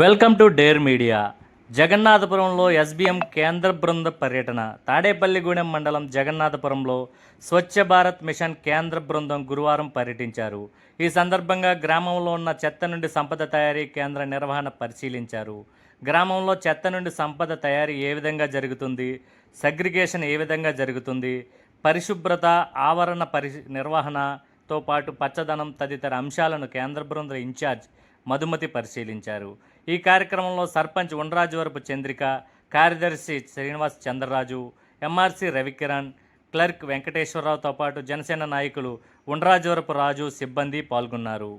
Welcome to dare media. జగన్నాథపురంలో SBM కేంద్ర బృంద పర్యటన. తాడేపల్లిగూడెం మండలం జగన్నాథపురంలో స్వచ్ఛ భారత్ మిషన్ కేంద్ర బృందం గురువారం పర్యటించారు. ఈ సందర్భంగా గ్రామంలో ఉన్న చెత్త నుండి సంపద తయారీ కేంద్ర నిర్వహణ పరిశీలించారు. గ్రామంలో చెత్త నుండి సంపద తయారీ ఏ విధంగా జరుగుతుంది? సగ్రిగేషన్ ఏ విధంగా జరుగుతుంది? పరిశుభ్రత ఆవరణ పరి నిర్వహణతో పాటు పచ్చదనం తదితర అంశాలను కేంద్ర బృంద ఇన్ఛార్జ్ మధుమతి పరిశీలించారు. ఈ కార్యక్రమంలో సర్పంచ్ ఉండ్రాజవరపు చంద్రిక కార్యదర్శి శ్రీనివాస్ చంద్రరాజు ఎంఆర్సి రవికిరణ్ క్లర్క్ వెంకటేశ్వరరావుతో పాటు జనసేన నాయకులు ఉండ్రాజవరపు రాజు సిబ్బంది పాల్గొన్నారు.